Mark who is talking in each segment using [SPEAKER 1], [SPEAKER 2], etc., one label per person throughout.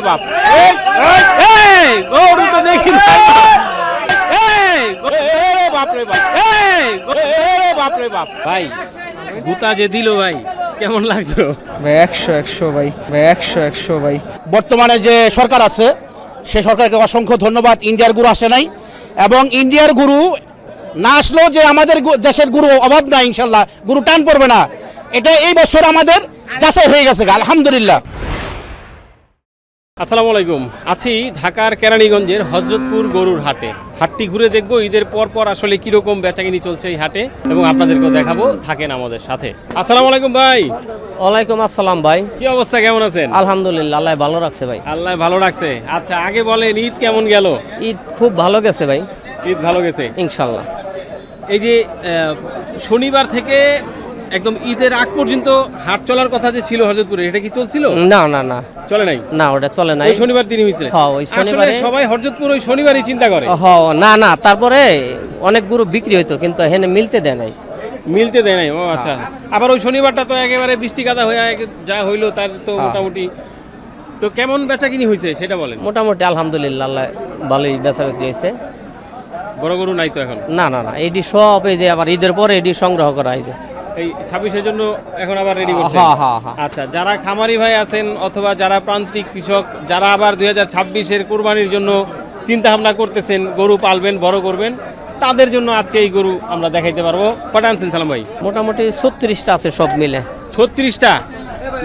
[SPEAKER 1] বাপ এই, এই, এই, গরু তো দেখি না। এই, গরু- বাপ এই, গরু- এই, বাপরে বাপ ভাই গুতা যে দিল ভাই কেমন লাগছো
[SPEAKER 2] ভাই একশো একশো ভাই ভাই একশো একশো ভাই।
[SPEAKER 3] বর্তমানে যে সরকার আছে সে সরকারকে অসংখ্য ধন্যবাদ। ইন্ডিয়ার গুরু আসে নাই। এবং ইন্ডিয়ার গুরু না আসলেও যে আমাদের দেশের গুরু অভাব নাই ইনশাল্লাহ। গুরু টান পড়বে না। এটা এই বছর আমাদের যাচাই হয়ে গেছে আলহামদুলিল্লাহ।
[SPEAKER 1] আসসালামু আলাইকুম। আছি ঢাকার কেরানীগঞ্জের হজরতপুর গরুর হাটে। হাটটি ঘুরে দেখব ঈদের পর পর আসলে কীরকম বেচাকিনি চলছে এই হাটে এবং আপনাদেরকেও দেখাবো থাকেন আমাদের সাথে। আসসালামু আলাইকুম ভাই।
[SPEAKER 4] ওয়ালাইকুম আসসালাম ভাই।
[SPEAKER 1] কি অবস্থা কেমন আছেন?
[SPEAKER 4] আলহামদুলিল্লাহ আল্লাহ ভালো রাখছে ভাই।
[SPEAKER 1] আল্লাহ ভালো রাখছে। আচ্ছা আগে বলেন ঈদ কেমন গেল?
[SPEAKER 4] ঈদ খুব ভালো গেছে ভাই।
[SPEAKER 1] ঈদ ভালো গেছে?
[SPEAKER 4] ইনশাল্লাহ।
[SPEAKER 1] এই যে শনিবার থেকে একদম ঈদের আগ পর্যন্ত হাট চলার কথা যে ছিল হজরতপুরে এটা কি চলছিল?
[SPEAKER 4] না না না।
[SPEAKER 1] চলে নাই?
[SPEAKER 4] না ওটা চলে নাই।
[SPEAKER 1] ওই শনিবার তিনি হয়েছিল
[SPEAKER 4] হ্যাঁ, ওই শনিবারে-
[SPEAKER 1] সবাই হরজতপুর ওই শনিবারই চিন্তা করে।
[SPEAKER 4] হ না না তারপরে অনেক গরু বিক্রি হইতো কিন্তু এখানে মিলতে দেয় নাই।
[SPEAKER 1] মিলতে দেয় নাই ও আচ্ছা।
[SPEAKER 4] হ্যাঁ।
[SPEAKER 1] আবার ওই শনিবারটা তো একেবারে বৃষ্টি কাদা হয়ে যা হইল তার তো
[SPEAKER 4] হ্যাঁ।
[SPEAKER 1] মোটামুটি। তো কেমন বেচা কিনি হয়েছে সেটা বলেন।
[SPEAKER 4] মোটামুটি আলহামদুলিল্লাহ আল্লাহ ভালোই বেচা বিক্রি হয়েছে
[SPEAKER 1] বড় গরু নাই তো এখন?
[SPEAKER 4] না না না এটি সব এই যে আবার ঈদের পরে এটি সংগ্রহ করা হয়েছে
[SPEAKER 1] এই ছাব্বিশের জন্য এখন আবার রেডি করছে
[SPEAKER 4] হ্যাঁ, হ্যাঁ, হ্যাঁ।
[SPEAKER 1] আচ্ছা যারা খামারি ভাই আছেন অথবা যারা প্রান্তিক কৃষক যারা আবার দুই হাজার ছাব্বিশের কোরবানির জন্য চিন্তা ভাবনা করতেছেন গরু পালবেন বড় করবেন তাদের জন্য আজকে এই গরু আমরা দেখাইতে পারব। কটা আনছেন সালাম ভাই?
[SPEAKER 4] মোটামুটি ছত্রিশটা আছে সব মিলে।
[SPEAKER 1] ছত্রিশটা?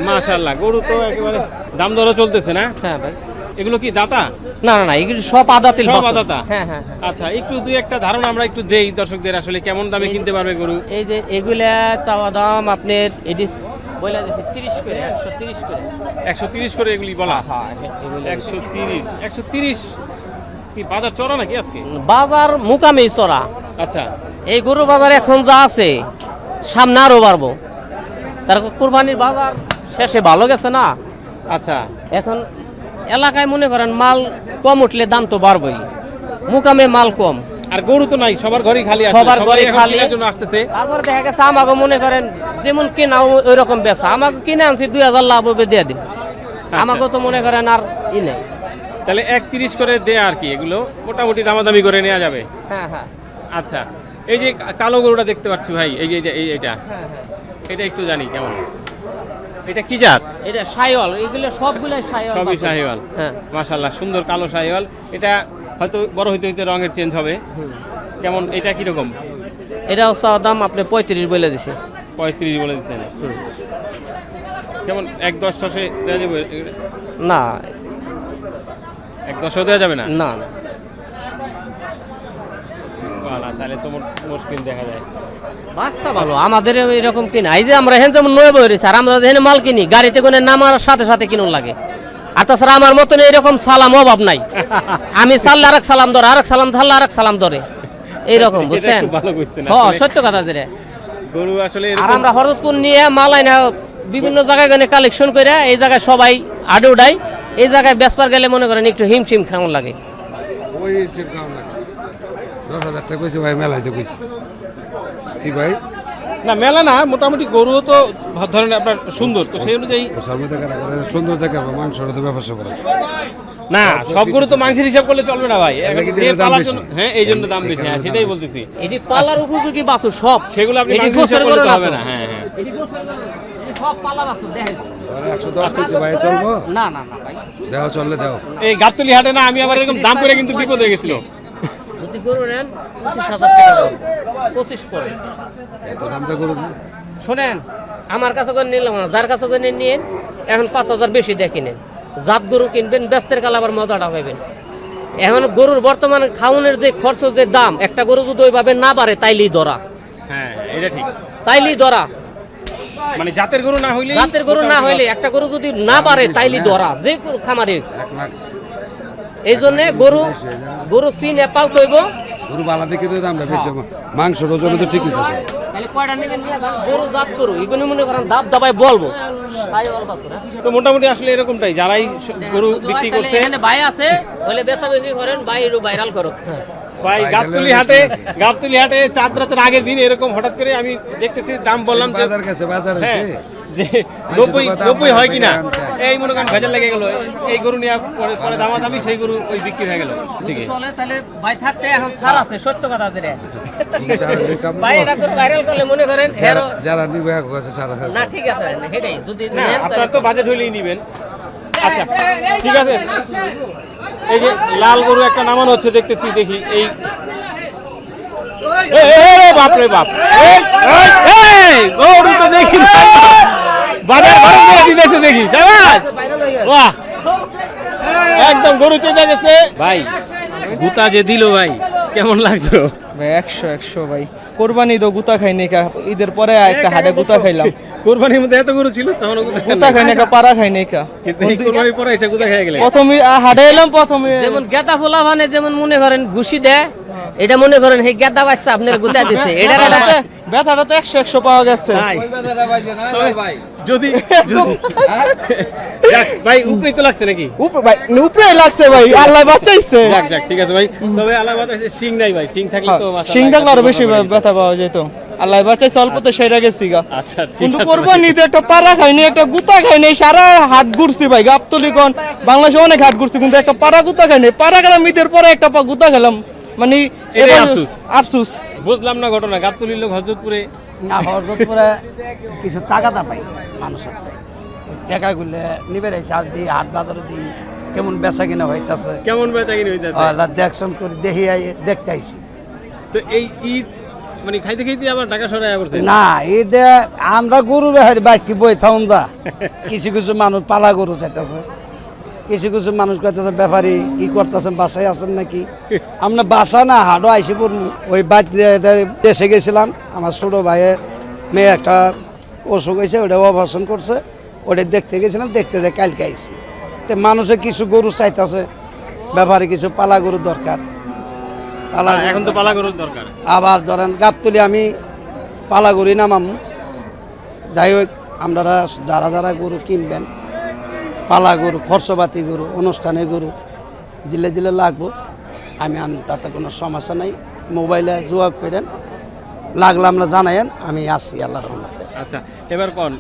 [SPEAKER 1] মাশাল্লাহ গরু তো একেবারে দাম দরও চলতেছে না?
[SPEAKER 4] হ্যাঁ ভাই।
[SPEAKER 1] এগুলো কি দাতা?
[SPEAKER 4] না না না এগুলি সব আদাতিল
[SPEAKER 1] সব আদাতা?
[SPEAKER 4] হ্যাঁ হ্যাঁ হ্যাঁ।
[SPEAKER 1] আচ্ছা একটু দুই একটা ধারণা আমরা একটু দেই দর্শকদের আসলে কেমন দামে কিনতে পারবে গরু?
[SPEAKER 4] এই যে এগুলা চাওয়া দাম আপনার এটি বলে দিয়েছে তিরিশ করে একশো তিরিশ করে।
[SPEAKER 1] একশো তিরিশ করে এগুলি বলা?
[SPEAKER 4] হ্যাঁ এগুলি
[SPEAKER 1] একশো তিরিশ। একশো তিরিশ? কি বাজার চড়া নাকি আজকে?
[SPEAKER 4] বাজার মুকামে চড়া।
[SPEAKER 1] আচ্ছা।
[SPEAKER 4] এই গরু বাজার এখন যা আছে সামনে আরও বাড়বো। তার কোরবানির বাজার শেষে ভালো গেছে না?
[SPEAKER 1] আচ্ছা।
[SPEAKER 4] এখন এলাকায় মনে করেন মাল কম উঠলে দাম তো বাড়বেই। মুকামে মাল কম।
[SPEAKER 1] আর গরু তো নাই সবার ঘরে খালি
[SPEAKER 4] সবার ঘরে খালি।
[SPEAKER 1] আসতেছে।
[SPEAKER 4] তারপর দেখা গেছে আমাকে মনে করেন যেমন কেনা ওই রকম বেচা। আমাকে কিনে আনছি দুই হাজার লাভ হবে দিয়ে দিন। আমাকে তো মনে করেন আর ই নেই।
[SPEAKER 1] তাহলে এক তিরিশ করে দেয়া আর কি এগুলো মোটামুটি দামাদামি করে নেওয়া যাবে।
[SPEAKER 4] হ্যাঁ হ্যাঁ।
[SPEAKER 1] আচ্ছা এই যে কালো গরুটা দেখতে পাচ্ছি ভাই এই যে এটা।
[SPEAKER 4] হ্যাঁ হ্যাঁ।
[SPEAKER 1] এটা একটু জানি কেমন। এটা কি জাত?
[SPEAKER 4] এটা সাইওয়াল এগুলো সবগুলো সাইওয়াল
[SPEAKER 1] সবই
[SPEAKER 4] বাছুর। হ্যাঁ।
[SPEAKER 1] মাশাল্লাহ সুন্দর কালো শাহিওয়াল এটা হয়তো বড় হইতে হইতে রঙের চেঞ্জ হবে। কেমন এটা কীরকম?
[SPEAKER 4] এটা হচ্ছে দাম আপনি পঁয়ত্রিশ বলে দিছে।
[SPEAKER 1] পঁয়ত্রিশ বলে দিচ্ছেন কেমন এক দশ দশে দেওয়া যাবে?
[SPEAKER 4] না।
[SPEAKER 1] এক দশও দেওয়া যাবে না
[SPEAKER 4] না না
[SPEAKER 1] বালা, তাহলে তো মুশকিল দেখা যায়।
[SPEAKER 4] বাচ্চা ভালো আমাদের এরকম কিনা। এই যে আমরা এখানে যেমন নয় বই রয়েছে আর আমরা এখানে মাল কিনি গাড়িতে করে নামার সাথে সাথে কিনুন লাগে। আর তাছাড়া আমার মতন এরকম সালাম অভাব নাই। আমি চাললে আরেক সালাম ধরে আরেক সালাম ধরলে আরেক সালাম ধরে। এইরকম বুঝছেন? হ সত্য কথা যেটা
[SPEAKER 1] গরু আসলে
[SPEAKER 4] আর
[SPEAKER 1] এরকম-
[SPEAKER 4] আমরা হরদপুর নিয়ে মালাই না বিভিন্ন জায়গায় গেলে কালেকশন করে এই জায়গায় সবাই আডে উঠাই। এই জায়গায় বেসপার গেলে মনে করেন একটু হিমশিম কেমন লাগে।
[SPEAKER 5] ওই ঠিক কাম লাগে। দশ হাজার টাকা কইছে ভাই মেলাইতে কইছে। কি ভাই?
[SPEAKER 1] না মেলা না মোটামুটি গরুও তো ধরেন আপনার সুন্দর তো সেই অনুযায়ী
[SPEAKER 5] সুন্দর দেখে মাংসটা তো ব্যবসা করেছে
[SPEAKER 1] না সব গরু তো মাংসের হিসাব করলে চলবে না ভাই? জন্য হ্যাঁ এই জন্য দাম বেশি হ্যাঁ সেটাই বলতেছি।
[SPEAKER 4] এটি পালার উপযোগী বাছুর সব।
[SPEAKER 1] সেগুলো আপনি মাংসের হিসাব
[SPEAKER 4] গোছের
[SPEAKER 1] করলে
[SPEAKER 4] গরু
[SPEAKER 1] তো
[SPEAKER 4] না
[SPEAKER 1] হবে না হ্যাঁ হ্যাঁ।
[SPEAKER 4] সব পালা বাছুর দেখেন। না না না ভাই।
[SPEAKER 5] দেও চললে দেও।
[SPEAKER 1] এই গাবতলি হাটে না আমি আবার এরকম দাম করে কিন্তু বিপদ হয়ে গেছিল।
[SPEAKER 4] যদি গরু নেন পঁচিশ হাজার টাকা দাম পঁচিশ
[SPEAKER 5] না।
[SPEAKER 4] শোনেন আমার কাছে করে নিলাম না। যার কাছে করে নিন এখন পাঁচ হাজার বেশি দিয়ে কিনেন। জাত গরু কিনবেন ব্যস্তের কালে আবার মজাটা পাবেন। এখন গরুর বর্তমানে খাওয়ানোর যে খরচ যে দাম একটা গরু যদি ওইভাবে না বাড়ে তাইলেই ধরা।
[SPEAKER 1] হ্যাঁ এটা ঠিক।
[SPEAKER 4] তাইলেই ধরা।
[SPEAKER 1] মানে জাতের গরু না হইলে
[SPEAKER 4] জাতের গরু না হইলে একটা গরু যদি না বাড়ে তাইলেই ধরা। যে গরু খামারে
[SPEAKER 5] এক লাখ।
[SPEAKER 4] এই জন্য গরু গরু চিনে পালতে হইব
[SPEAKER 5] গরু বালা দেখে তো দামটা বেশি মাংসর ওজন তো ঠিকই আছে
[SPEAKER 4] তাহলে কয়টা নেবেন নিয়ে গরু জাত গরু এগুলো মনে করেন দাব দাবাই বলব। তাই অল্প
[SPEAKER 1] তো মোটামুটি আসলে এরকমটাই যারাই স- গরু বিক্রি
[SPEAKER 4] তাহলে
[SPEAKER 1] করছে
[SPEAKER 4] এখানে ভাই আছে বলে বেচা বিক্রি করেন ভাই একটু ভাইরাল করুক।
[SPEAKER 1] ভাই গাবতলি হাটে গাবতলি হাটে চাঁদ রাতের আগের দিন এরকম হঠাৎ করে আমি দেখতেছি দাম বললাম যে
[SPEAKER 5] বাজার কাছে বাজার
[SPEAKER 1] হ্যাঁ। যে নব্বই নব্বই হয় কিনা? এই মনে করেন ভেজাল লেগে গেল। এই গরু নিয়ে পরে পরে দামাদামি সেই গরু ওই বিক্রি হয়ে গেল। ঠিক আছে
[SPEAKER 4] চলে তাহলে ভাই থাকতে এখন সার আছে সত্য কথা যেটা ভাই এটা করে ভাইরাল করলে মনে করেন হেরো
[SPEAKER 5] যারা নিবে আছে। সারা
[SPEAKER 4] না ঠিক আছে সেটাই যদি
[SPEAKER 1] না
[SPEAKER 4] নেন
[SPEAKER 1] তো বাজেট হইলেই নিবেন। আচ্ছা ঠিক আছে। এই যে লাল গরু একটা নামানো হচ্ছে দেখতেছি দেখি এই এ, বাপ রে বাপ। এই, এই, এই, গরু তো দেখি না। বাজার গরম করে দিতেছে দেখি সাবাস! বাহ! একদম গরু চেঁচা গেছে। ভাই গুতা যে দিল ভাই কেমন লাগল?
[SPEAKER 2] ভাই একশো একশো ভাই। কোরবানি তো গুতা খাই নাই ঈদের পরে একটা হাটে গুতা খাইলাম।
[SPEAKER 1] কোরবানির মধ্যে এত গরু ছিল তখন গুতা
[SPEAKER 2] গুতা খাই কা খাই কা।
[SPEAKER 1] কিন্তু কোরবানির পরে এসে গুতা খেয়ে গেলে
[SPEAKER 2] প্রথমে হাটে এলাম প্রথমে।
[SPEAKER 4] যেমন গেদা ফোলা মানে যেমন মনে করেন ঘুষি দেয় এটা মনে করেন সেই গেদা বাচ্চা আপনার গুতা দিছে। এটা
[SPEAKER 2] ব্যথাটা তো একশো একশো পাওয়া গেছে।
[SPEAKER 1] যদি যদি- ভাই উপরেই তো লাগছে নাকি?
[SPEAKER 2] ভাই উপরে লাগছে ভাই আল্লাহ বাঁচাইছে।
[SPEAKER 1] যাক যাক ঠিক আছে ভাই। তবে আল্লাহ সিং নাই ভাই সিং থাকলে তো মাশাআল্লাহ
[SPEAKER 2] সিং থাকলে আরও বেশি ব্যথা পাওয়া যেত। আল্লাহ বাঁচাইছে অল্পতে সেরা গেছি গা।
[SPEAKER 1] আচ্ছা
[SPEAKER 2] কিন্তু কোরবানিতে একটা পাড়া খাইনি একটা গুতা খাইনি সারা হাট ঘুরছি ভাই গাবতলি কোন বাংলাদেশে অনেক হাট ঘুরছি কিন্তু একটা পাড়া গুতা খাইনি পাড়া গেলাম ঈদের পরে একটা পা গুতা খেলাম। মানে
[SPEAKER 1] আফসোস।
[SPEAKER 2] আফসোস।
[SPEAKER 1] বুঝলাম না ঘটনা গাবতলির লোক হজরতপুরে?
[SPEAKER 6] না হরদপুরে কিছু টাকাটা পাই মানুষের থেকে। ওই টাকাগুলো নিবে হিসাব দিই হাট বাজারে দিই কেমন বেচা কিনা হইতাছে।
[SPEAKER 1] কেমন বেতা কিনে হইতাছে?
[SPEAKER 6] আর দেখশন করে দেখি আই দেখতে আইছি।
[SPEAKER 1] তো এই ঈদ মানে খাইতে খাইতে আবার ঢাকা সরাই পড়ছে?
[SPEAKER 6] না এই দে আমরা গরু বেহারি বাইক কি বই থাউন যা। কিছু কিছু মানুষ পালা গরু চাইতেছে। কিছু কিছু মানুষ কইতেছে ব্যাপারী কি করতেছেন? বাসায় আছেন নাকি? আমরা বাসা না হাটও আইসি পড়মু ওই বাদ দেশে গেছিলাম। আমার ছোট ভাইয়ের মেয়ে একটা অসুখ হয়েছে ওটা অপারেশন করছে। ওটা দেখতে গেছিলাম দেখতে যে কালকে আইসি। তো মানুষে কিছু গরু চাইতেছে। ব্যাপারে কিছু পালা গরু দরকার। পালা
[SPEAKER 1] এখন তো পালা গরুর দরকার।
[SPEAKER 6] আবার ধরেন গাবতলি আমি পালাগুড়ি নামাম। যাই হোক আপনারা যারা যারা গরু কিনবেন পালা গরু খরচপাতি গরু অনুষ্ঠানে গরু দিলে দিলে লাগবো। আমি আন তাতে কোনো সমস্যা নাই। মোবাইলে যোগাযোগ করেন লাগলে আমরা জানাইন আমি আসছি আল্লাহ রহমতে।
[SPEAKER 1] আচ্ছা এবার কোন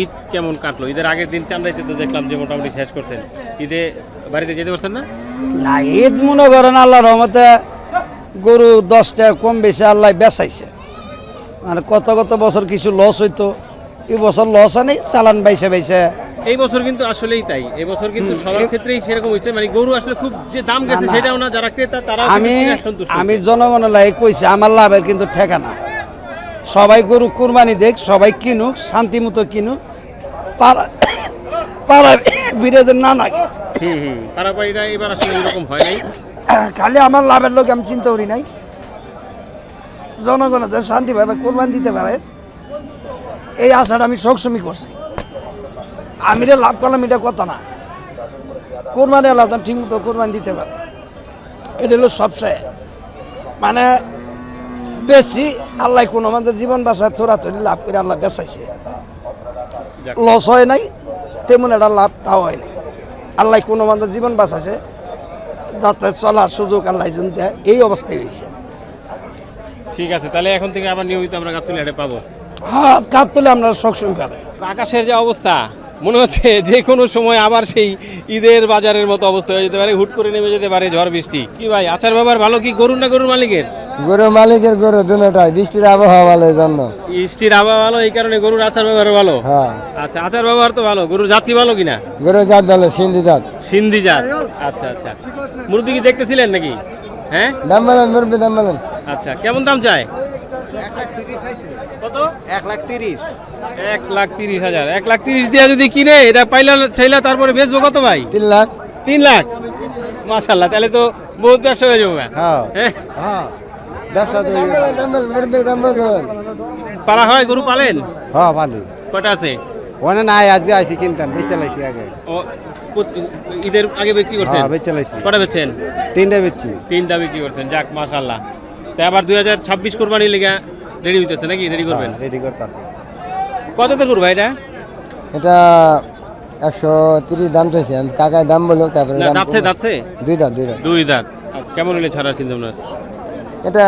[SPEAKER 1] ঈদ কেমন কাটলো? ঈদের আগের দিন চান্দাইতে তো দেখলাম যে মোটামুটি শেষ করছেন। ঈদে বাড়িতে যেতে পারছেন না?
[SPEAKER 6] না ঈদ মনে করেন আল্লাহ রহমতে গরু দশটা কম বেশি আল্লাহ বেচাইছে। মানে কত কত বছর কিছু লস হইতো। এই বছর লস আনি চালান বাইসে বাইসে।
[SPEAKER 1] এই বছর কিন্তু আসলেই তাই। এই বছর কিন্তু সবার ক্ষেত্রেই সেরকম হয়েছে। মানে গরু আসলে খুব যে দাম গেছে। সেটাও না যারা ক্রেতা তারা
[SPEAKER 6] আমি আমি জনগণের লাগে কইছি আমার লাভের কিন্তু ঠেকানা সবাই গরু কুরবানি দেখ সবাই কিনুক শান্তি মতো কিনুক। পাড়া পাড়া বিরেজের না
[SPEAKER 1] হুম পারাপাড়িটা এবার আসলে এরকম হয় নাই।
[SPEAKER 6] খালি আমার লাভের লোক আমি চিন্তা করি নাই। জনগণের শান্তিভাবে কোরবানি দিতে পারে। এই আশাটা আমি সবসময় করছি। আমি রে লাভ করলাম এটা কথা না। কোরবানি আল্লাহ ঠিক মতো কোরবানি দিতে পারে। এটা হলো সবচেয়ে। মানে বেশি আল্লাহ কোনো আমাদের জীবন বাঁচা থোড়া থরি লাভ করে আল্লাহ বেচাইছে। লস হয় নাই তেমন একটা লাভ তাও হয় নাই। আল্লাহ কোনো আমাদের জীবন বাঁচাছে যাতে চলার সুযোগ আল্লাহ জন দেয়। এই অবস্থায় হয়েছে।
[SPEAKER 1] ঠিক আছে তাহলে এখন থেকে আবার নিয়মিত আমরা গাবতলি হাটে পাবো।
[SPEAKER 6] হ্যাঁ কাপ পেলে আমরা সবসময় পাবেন
[SPEAKER 1] আকাশের যে অবস্থা মনে হচ্ছে যে কোনো সময় আবার সেই ঈদের বাজারের মতো অবস্থা হয়ে যেতে পারে হুট করে নেমে যেতে পারে ঝড় বৃষ্টি। কি ভাই আচার ব্যবহার ভালো কি? গরুর না গরুর মালিকের?
[SPEAKER 7] গরু মালিকের গরু দুটাই বৃষ্টির আবহাওয়া ভালো এই জন্য।
[SPEAKER 1] বৃষ্টির আবহাওয়া ভালো এই কারণে গরুর আচার ব্যবহার ভালো?
[SPEAKER 7] হ্যাঁ।
[SPEAKER 1] আচ্ছা আচার ব্যবহার তো ভালো গরুর জাতি ভালো কিনা?
[SPEAKER 7] গরু জাত ভালো সিন্ধি জাত।
[SPEAKER 1] সিন্ধি জাত আচ্ছা আচ্ছা। মুরব্বী কি দেখতেছিলেন নাকি? হ্যাঁ?
[SPEAKER 7] দাম বলেন মুরব্বী দাম বলেন।
[SPEAKER 1] আচ্ছা কেমন দাম চায়?
[SPEAKER 2] এক লাখ তিরিশ।
[SPEAKER 1] এক লাখ তিরিশ হাজার। এক লাখ তিরিশ দিয়া যদি কিনে এটা পাইলা চাইলা তারপরে বেচবো কত ভাই?
[SPEAKER 7] তিন লাখ।
[SPEAKER 1] তিন লাখ? মাশাল্লাহ তাহলে তো বহুত ব্যবসা হয়ে যাবে
[SPEAKER 7] হ্যাঁ।
[SPEAKER 1] হ্যাঁ।
[SPEAKER 7] হ্যাঁ ব্যবসা তো
[SPEAKER 1] পালা হয় গরু পালেন?
[SPEAKER 7] হ্যাঁ
[SPEAKER 1] কটা আছে?
[SPEAKER 7] ওনে নাই আজকে কিনতাম বেচে লাইছি আগে।
[SPEAKER 1] ঈদের আগে বিক্রি করছেন?
[SPEAKER 7] হ্যাঁ বেচে লাইছি।
[SPEAKER 1] কটা বেচছেন?
[SPEAKER 7] তিনটা বেচছি।
[SPEAKER 1] তিনটা বিক্রি করছেন যাক মাশাল্লাহ তাই আবার দুই হাজার ছাব্বিশ কোরবানির লেগে রেডি হইতেছে নাকি? রেডি করবেন?
[SPEAKER 7] রেডি করতেছি।
[SPEAKER 1] কত তো করব এটা?
[SPEAKER 7] এটা একশো তিরিশ দাম চাইছে। কাকায় দাম বলো তারপরে দাম
[SPEAKER 1] দাঁতছে
[SPEAKER 7] কমে।
[SPEAKER 1] দাঁতছে?
[SPEAKER 7] দুই দাঁত দুই দাঁত।
[SPEAKER 1] দুই দাঁত। কেমন হলে ছাড়ার চিন্তা ভাবনা? আছে?
[SPEAKER 7] এটা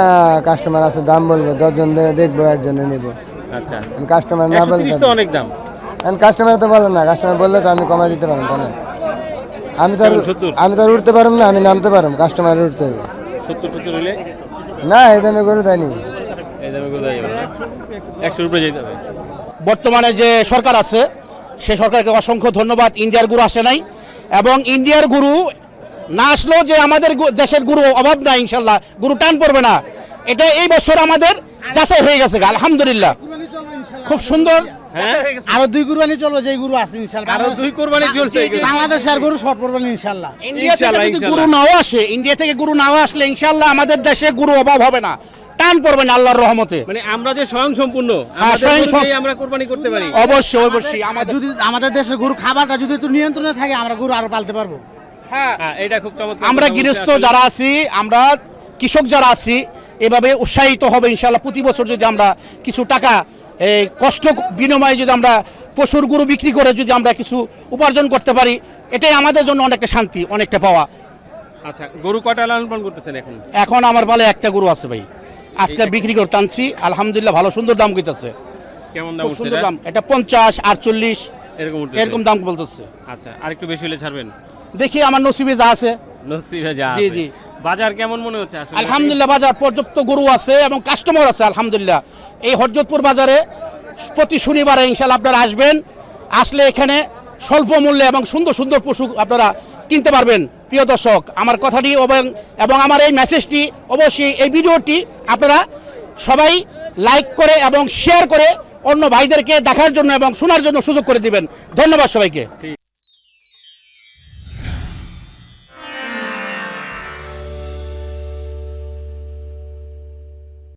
[SPEAKER 7] কাস্টমার আছে দাম বলব দশজন দেখব একজনে নেব।
[SPEAKER 1] আচ্ছা।
[SPEAKER 7] কাস্টমার না বললে
[SPEAKER 1] তো অনেক দাম।
[SPEAKER 7] কাস্টমার তো বলে না কাস্টমার বললে তো আমি কমাই দিতে পারব তাই না আমি তো আর আমি তো আর উঠতে পারব না আমি নামতে পারব কাস্টমার উঠতে হবে।
[SPEAKER 1] সত্তর সত্তর হলে
[SPEAKER 7] না এই দামে গরু দেয়নি।
[SPEAKER 1] এই দামে কোথায় যাবে না একশোর উপরে যেতে হবে।
[SPEAKER 3] বর্তমানে যে সরকার আছে সে সরকারকে অসংখ্য ধন্যবাদ। ইন্ডিয়ার গুরু আসে নাই এবং ইন্ডিয়ার গুরু না আসলেও যে আমাদের দেশের গুরু অভাব নাই ইনশাল্লাহ গুরু টান পড়বে না। এটা এই বছর আমাদের যাচাই হয়ে গেছে আলহামদুলিল্লাহ। খুব সুন্দর।
[SPEAKER 1] হ্যাঁ?
[SPEAKER 8] আরও দুই কুরবানি চলবে যে গরু আছে ইনশাল্লাহ।
[SPEAKER 1] আরও দুই কোরবানি চলছে
[SPEAKER 8] বাংলাদেশে আর গরু শর্ট পড়বে ইনশাল্লাহ।
[SPEAKER 3] ইন্ডিয়া থেকে
[SPEAKER 1] ইনশাল্লাহ,
[SPEAKER 3] যদি
[SPEAKER 1] ইনশাল্লাহ।
[SPEAKER 3] গুরু নাও আসে ইন্ডিয়া থেকে গুরু নাও আসলে ইনশাল্লাহ আমাদের দেশে গুরু অভাব হবে না। টান পড়বে না আল্লাহর রহমতে।
[SPEAKER 1] মানে আমরা যে স্বয়ং সম্পূর্ণ
[SPEAKER 3] হ্যাঁ, স্বয়ং
[SPEAKER 1] আমরা কোরবানি করতে পারি।
[SPEAKER 3] অবশ্যই অবশ্যই আমাদের
[SPEAKER 8] যদি আমাদের দেশের গরু খাবারটা যদি একটু নিয়ন্ত্রণে থাকে আমরা গরু আরও পালতে পারব।
[SPEAKER 3] হ্যাঁ
[SPEAKER 1] হ্যাঁ এটা খুব চমৎকার
[SPEAKER 3] আমরা গৃহস্থ যারা আছি আমরা কৃষক যারা আছি এভাবে উৎসাহিত হবে ইনশাল্লাহ প্রতি বছর যদি আমরা কিছু টাকা এই কষ্ট বিনিময়ে যদি আমরা পশুর গরু বিক্রি করে যদি আমরা কিছু উপার্জন করতে পারি এটাই আমাদের জন্য অনেকটা শান্তি অনেকটা পাওয়া।
[SPEAKER 1] আচ্ছা গরু কয়টা লালন পালন করতেছেন এখন?
[SPEAKER 3] এখন আমার পালে একটা গরু আছে ভাই। আজকে বিক্রি করতে আনছি আলহামদুলিল্লাহ ভালো সুন্দর দাম কইতেছে।
[SPEAKER 1] কেমন দাম
[SPEAKER 3] খুব সুন্দর দাম। এটা পঞ্চাশ আটচল্লিশ
[SPEAKER 1] এরকম
[SPEAKER 3] এরকম দাম বলতেছে।
[SPEAKER 1] আচ্ছা আর একটু বেশি হলে ছাড়বেন?
[SPEAKER 3] দেখি আমার নসিবে যা আছে।
[SPEAKER 1] নসিবে যা
[SPEAKER 3] জি, জি।
[SPEAKER 1] বাজার কেমন মনে হচ্ছে আসলে?
[SPEAKER 3] আলহামদুলিল্লাহ বাজার পর্যাপ্ত গরু আছে এবং কাস্টমার আছে আলহামদুলিল্লাহ। এই হরজতপুর বাজারে প্রতি শনিবারে ইনশাল্লাহ আপনারা আসবেন। আসলে এখানে স্বল্প মূল্যে এবং সুন্দর সুন্দর পশু আপনারা কিনতে পারবেন। প্রিয় দর্শক, আমার কথাটি এবং এবং আমার এই মেসেজটি অবশ্যই এই ভিডিওটি আপনারা সবাই লাইক করে এবং শেয়ার করে অন্য ভাইদেরকে দেখার জন্য এবং শোনার জন্য সুযোগ করে দিবেন। ধন্যবাদ সবাইকে।